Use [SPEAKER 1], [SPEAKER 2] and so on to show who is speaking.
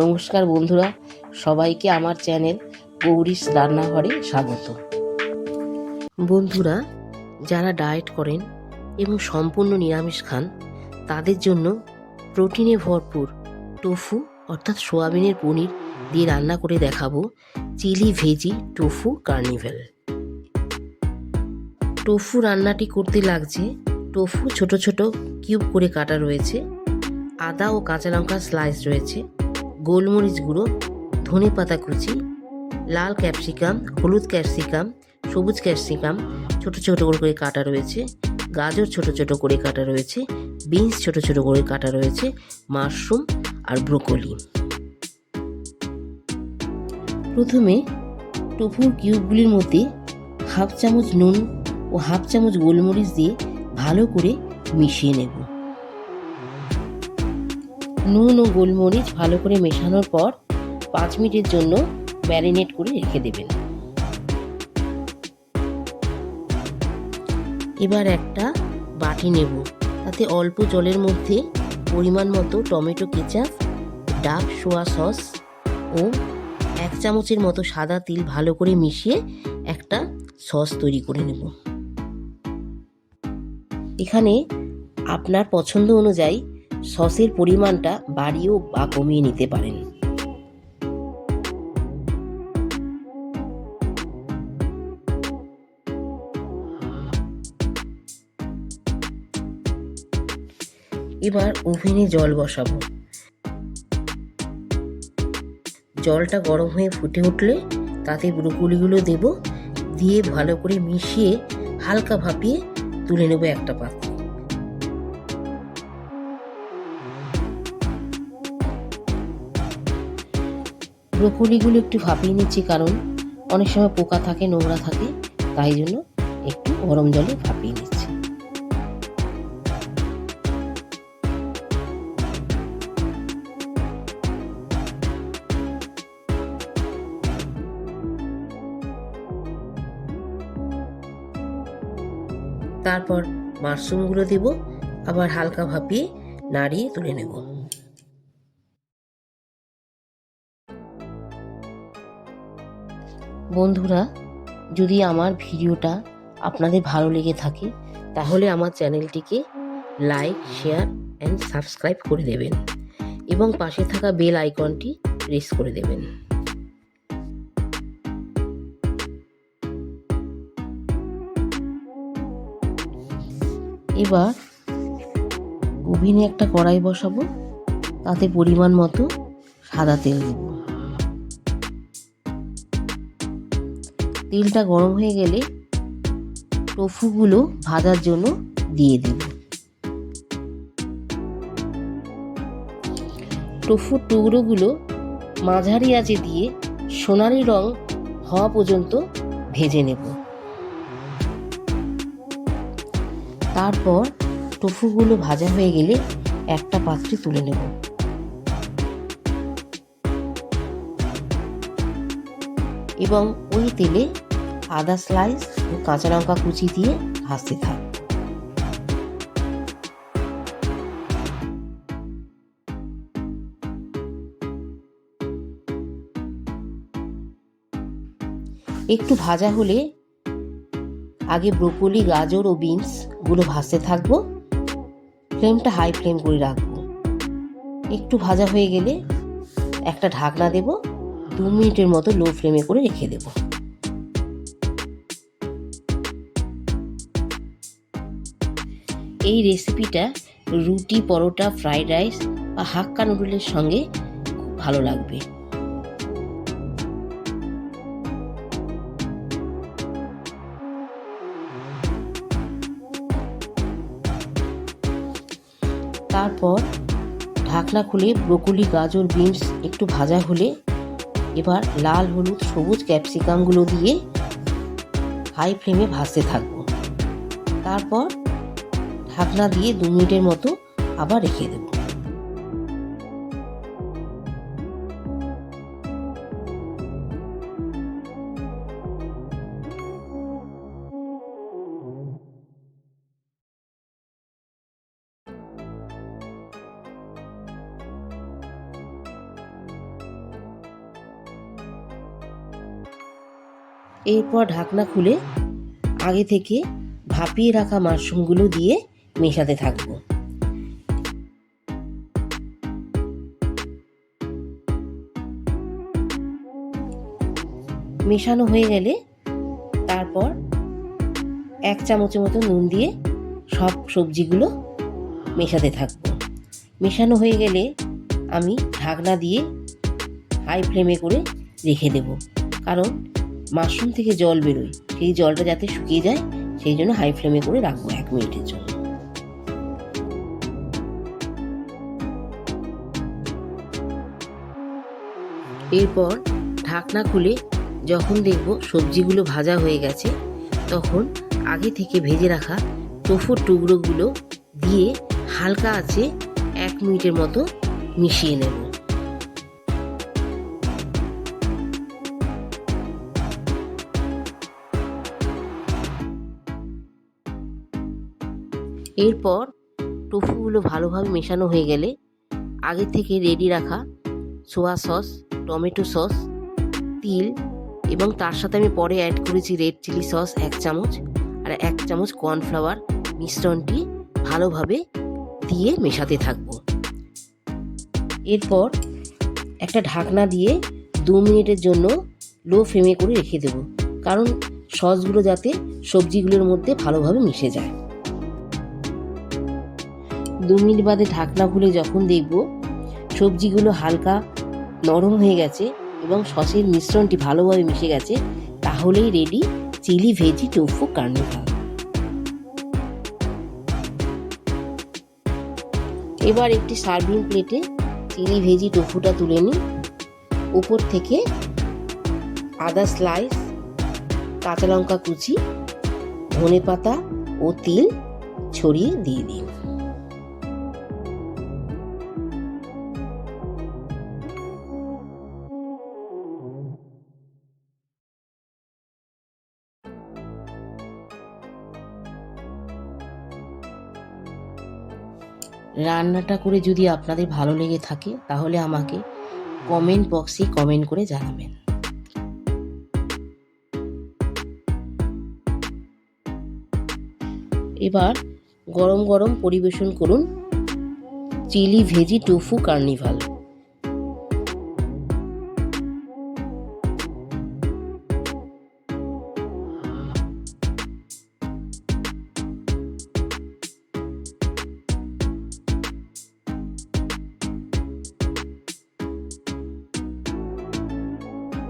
[SPEAKER 1] নমস্কার বন্ধুরা, সবাইকে আমার চ্যানেল গৌরীশ রান্নাঘরে স্বাগত। বন্ধুরা, যারা ডায়েট করেন এবং সম্পূর্ণ নিরামিষ খান, তাদের জন্য প্রোটিনে ভরপুর টোফু, অর্থাৎ সোয়াবিনের পনির দিয়ে রান্না করে দেখাবো chilli veggie tofu carnival. Tofu রান্নাটি করতে লাগছে, টোফু ছোট ছোট কিউব করে কাটা রয়েছে, আদা ও কাঁচা লঙ্কা স্লাইস রয়েছে গোলমরিচ গুঁড়ো, ধনে পাতা কুচি, লাল ক্যাপসিকাম, হলুদ ক্যাপসিকাম, সবুজ ক্যাপসিকাম, ছোট ছোট করে কাটা রয়েছে, গাজর ছোট ছোট করে কাটা রয়েছে, বিনস ছোট ছোট করে কাটা রয়েছে, মাশরুম আর ব্রোকলি। প্রথমে টোফুর কিউবগুলির মধ্যে হাফ চামচ নুন ও হাফ চামচ গোলমরিচ দিয়ে ভালো করে মিশিয়ে নেব। নুন ও গোলমরিচ ভালো করে মেশানোর পর পাঁচ মিনিটের জন্য ম্যারিনেট করে রেখে দেবেন। এবার একটা বাটি নেব। তাতে অল্প জলের মধ্যে পরিমাণ মতো টমেটো কেচাপ, ডাব সোয়া সস ও এক চামচের মতো সাদা তিল ভালো করে মিশিয়ে একটা সস তৈরি করে নেব। এখানে আপনার পছন্দ অনুযায়ী সসের পরিমাণটা বাড়িয়েও বা কমিয়ে নিতে পারেন। এবার ওভেনে জল বসাবো। জলটা গরম হয়ে ফুটে উঠলে তাতে ব্রোকলিগুলো দেব, দিয়ে ভালো করে মিশিয়ে হালকা ভাপিয়ে তুলে নেব একটা পাত্রে। ব্রোকলিগুলো একটু ভাপিয়ে নিচ্ছি কারণ অনেক সময় পোকা থাকে, নোংরা থাকে, তাই জন্য একটু গরম জলে ভাপিয়ে নিচ্ছি। তারপর মাশরুমগুলো দেব, আবার হালকা ভাপিয়ে নাড়িয়ে তুলে নেব। বন্ধুরা, যদি আমার ভিডিওটা আপনাদের ভালো লেগে থাকে, তাহলে আমার চ্যানেলটিকে লাইক, শেয়ার অ্যান্ড সাবস্ক্রাইব করে দেবেন এবং পাশে থাকা বেল আইকনটি প্রেস করে দেবেন। এবার ওভেনে একটা কড়াই বসাবো, তাতে পরিমাণ মতো সাদা তেল দেব। তেলটা গরম হয়ে গেলে টোফুগুলো ভাজার জন্য দিয়ে দেব। টোফুর টুকরোগুলো মাঝারি আঁচে দিয়ে সোনালি রং হওয়া পর্যন্ত ভেজে নেব। তারপর টোফুগুলো ভাজা হয়ে গেলে একটা পাত্রে তুলে নেব। এবং ওই তেলে আদা স্লাইস ও কাঁচা লঙ্কা কুচি দিয়ে ভাজতে থাক। একটু ভাজা হলে আগে ব্রোকলি গাজর ও বিনসগুলো ভাজতে থাকব। ফ্লেমটা হাই ফ্লেম করে রাখব। একটু ভাজা হয়ে গেলে একটা ঢাকনা দেব। দু মিনিটের মতো লো ফ্লেমে করে রেখে দেব। এই রেসিপিটা রুটি, পরোটা, ফ্রাইড রাইস বা হাক্কা নুডলের সঙ্গে খুব ভালো লাগবে। তারপর ঢাকনা খুলে ব্রোকলি, গাজর, বিনস একটু ভাজা হলে এবার লাল, হলুদ, সবুজ ক্যাপসিকামগুলো দিয়ে হাই ফ্লেমে ভাজতে থাকব। তারপর ঢাকনা দিয়ে দু মিনিটের মতো আবার রেখে দেব। এরপর ঢাকনা খুলে আগে থেকে ভাপিয়ে রাখা মাশরুমগুলো দিয়ে মেশাতে থাকব। মেশানো হয়ে গেলে তারপর এক চামচের মতো নুন দিয়ে সব সবজিগুলো মেশাতে থাকব। মেশানো হয়ে গেলে আমি ঢাকনা দিয়ে হাই ফ্লেমে করে রেখে দেব। কারণ মাশরুম থেকে জল বেরোয়। সেই জলটা যাতে শুকিয়ে যায়, সেই জন্য হাই ফ্লেমে করে রাখব এক মিনিটের জন্য। এরপর ঢাকনা খুলে যখন দেখব সবজিগুলো ভাজা হয়ে গেছে, তখন আগে থেকে ভেজে রাখা টোফুর টুকরোগুলো দিয়ে হালকা আছে এক মিনিটের মতো মিশিয়ে নেব। এরপর টোফুগুলো ভালোভাবে মেশানো হয়ে গেলে আগে থেকে রেডি রাখা সোয়া সস টমেটো সস তিল এবং তার সাথে আমি পরে অ্যাড করেছি রেড চিলি সস এক চামচ আর এক চামচ কর্নফ্লাওয়ার মিশ্রণটি ভালোভাবে দিয়ে মেশাতে থাকব। এরপর একটা ঢাকনা দিয়ে দু মিনিটের জন্য লো ফ্লেমে করে রেখে দেব, কারণ সসগুলো যাতে সবজিগুলোর মধ্যে ভালোভাবে মিশে যায়। দু মিনিট বাদে ঢাকনা খুলে যখন দেখব, সবজিগুলো হালকা নরম হয়ে গেছে এবং সসের মিশ্রণটি ভালোভাবে মিশে গেছে, তাহলেই ready chilli veggie tofu carnival এবার একটি সার্ভিং প্লেটে চিলি ভেজি টোফুটা তুলে নিই। উপর থেকে আদা স্লাইস কাঁচা লঙ্কা কুচি ধনে পাতা ও তিল ছড়িয়ে দিয়ে দিন রান্নাটা করে যদি আপনাদের ভালো লেগে থাকে, তাহলে আমাকে কমেন্ট বক্সে কমেন্ট করে জানাবেন। এবার গরম গরম পরিবেশন করুন চিলি ভেজি টোফু কার্নিভাল।